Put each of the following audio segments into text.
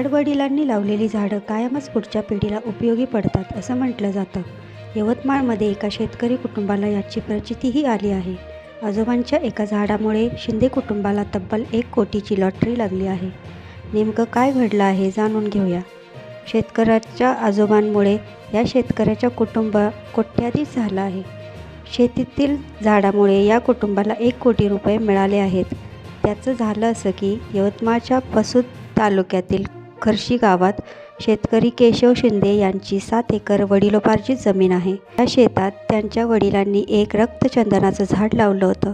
आडवडिलांनी लावलेली झाडं कायमच पुढच्या पिढीला उपयोगी पडतात असं म्हटलं जातं. यवतमाळमध्ये एका शेतकरी कुटुंबाला याची प्रचितीही आली आहे. आजोबांच्या एका झाडामुळे शिंदे कुटुंबाला तब्बल एक कोटीची लॉटरी लागली आहे. नेमकं काय घडलं आहे जाणून घेऊया. शेतकऱ्याच्या आजोबांमुळे या शेतकऱ्याच्या कुटुंब कोट्याधीश झालं आहे. शेतीतील झाडामुळे या कुटुंबाला एक कोटी रुपये मिळाले आहेत. त्याचं झालं असं की यवतमाळच्या पसूद तालुक्यातील खर्शी गावात शेतकरी केशव शिंदे यांची सात एकर वडिलोपार्जित जमीन आहे. या शेतात त्यांच्या वडिलांनी एक रक्तचंदनाचं झाड लावलं होतं.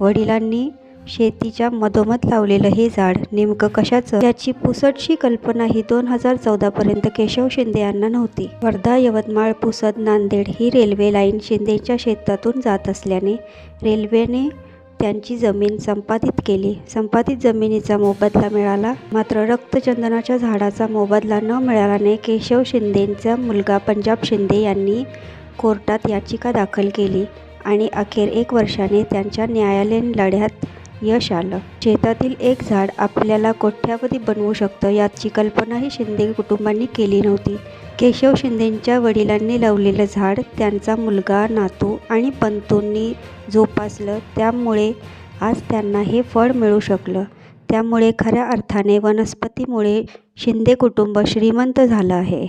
वडिलांनी शेतीच्या मधोमध लावलेलं हे झाड नेमकं कशाचं? याची पुसटशी कल्पना ही दोन हजार चौदापर्यंत केशव शिंदे यांना नव्हती. वर्धा यवतमाळ पुसद नांदेड ही रेल्वे लाईन शिंदेच्या शेतातून जात असल्याने रेल्वेने त्यांची जमीन संपादित केली. संपादित जमिनीचा मोबदला मिळाला. मात्र रक्तचंदनाच्या झाडाचा मोबदला न मिळाल्याने केशव शिंदेंचा मुलगा पंजाब शिंदे यांनी कोर्टात याचिका दाखल केली आणि अखेर एक वर्षाने त्यांच्या न्यायालयीन लढ्यात यश आलं. शेतातील एक झाड आपल्याला कोट्यावधी बनवू शकतं याची कल्पनाही शिंदे कुटुंबांनी केली नव्हती. केशव शिंदेंच्या वडिलांनी लावलेलं झाड त्यांचा मुलगा नातू आणि पंतूंनी जोपासलं त्यामुळे आज त्यांना हे फळ मिळू शकलं. त्यामुळे खऱ्या अर्थाने वनस्पतीमुळे शिंदे कुटुंब श्रीमंत झालं आहे.